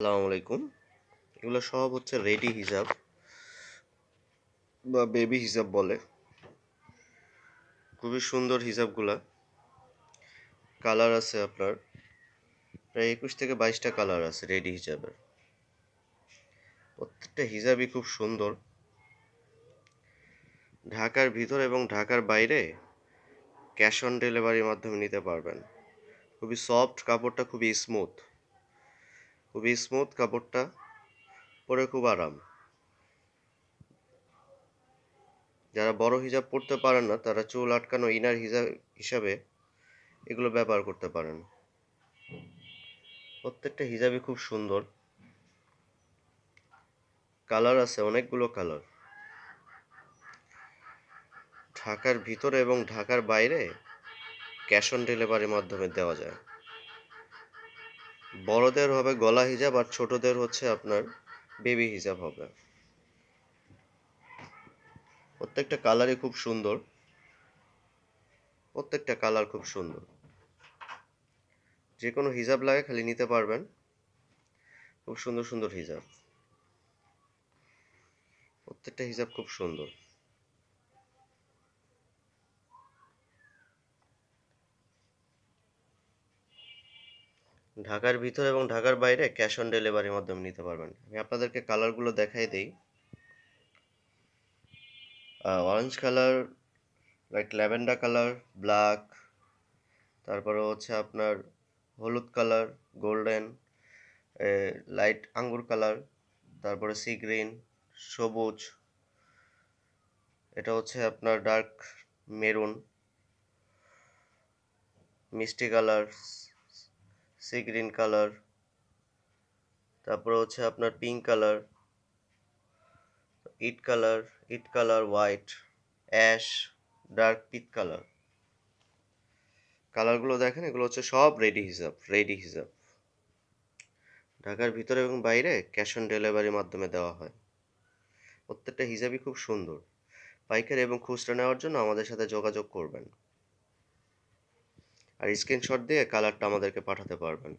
আসসালামু আলাইকুম। এগুলো সব হচ্ছে রেডি হিসাব বা বেবি হিসাব বলে। খুবই সুন্দর হিসাবগুলা কালার আছে আপনার। প্রায় একুশ থেকে বাইশটা কালার আছে রেডি হিসাবের প্রত্যেকটা হিসাবই খুব সুন্দর। ঢাকার ভিতর এবং ঢাকার বাইরে ক্যাশ অন ডেলিভারির মাধ্যমে নিতে পারবেন। খুবই সফট, কাপড়টা খুবই স্মুথ খুবই স্মুথ কাপড়টা, পরে খুব আরাম। যারা বড় হিজাব পরতে পারেন না, তারা চুল আটকানো ইনার হিজাব হিসাবে এগুলো ব্যবহার করতে পারেন। প্রত্যেকটা হিজাবই খুব সুন্দর। কালার আছে, অনেকগুলো কালার। ঢাকার ভিতরে এবং ঢাকার বাইরে ক্যাশ অন ডেলিভারির মাধ্যমে দেওয়া যায়। বড়দের হবে গলা হিজাব আর ছোটদের হচ্ছে আপনার বেবি হিজাব হবে। প্রত্যেকটা কালারই খুব সুন্দর। প্রত্যেকটা কালার খুব সুন্দর। যে কোনো হিজাব লাগে খালি নিতে পারবেন। খুব সুন্দর সুন্দর হিজাব। প্রত্যেকটা হিজাব খুব সুন্দর। ঢাকার ভিতর এবং ঢাকার বাইরে ক্যাশ অন ডেলিভারির মাধ্যমে নিতে পারবেন। আমি আপনাদেরকে কালারগুলো দেখাই দিই। Orange colour like lavender colour black তারপরে হচ্ছে আপনার হলুদ কালার গোল্ডেন লাইট আঙ্গুর কালার তারপরে সি গ্রিন সবুজ, এটা হচ্ছে আপনার ডার্ক মেরুন মিষ্টি কালার সি গ্রিন কালার, তারপরে হচ্ছে আপনার পিঙ্ক কালার, ইট কালার ইট কালার হোয়াইট, অ্যাশ, ডার্ক পিট কালার। কালারগুলো দেখেন, এগুলো হচ্ছে সব রেডি হিসাব রেডি হিসাব ঢাকার ভিতরে এবং বাইরে ক্যাশ অন ডেলিভারির মাধ্যমে দেওয়া হয়। প্রত্যেকটা হিসাবই খুব সুন্দর। পাইকারি এবং খুচরা নেওয়ার জন্য আমাদের সাথে যোগাযোগ করবেন। আর স্ক্রিনশট দিয়ে কালারটা আমাদেরকে পাঠাতে পারবেন।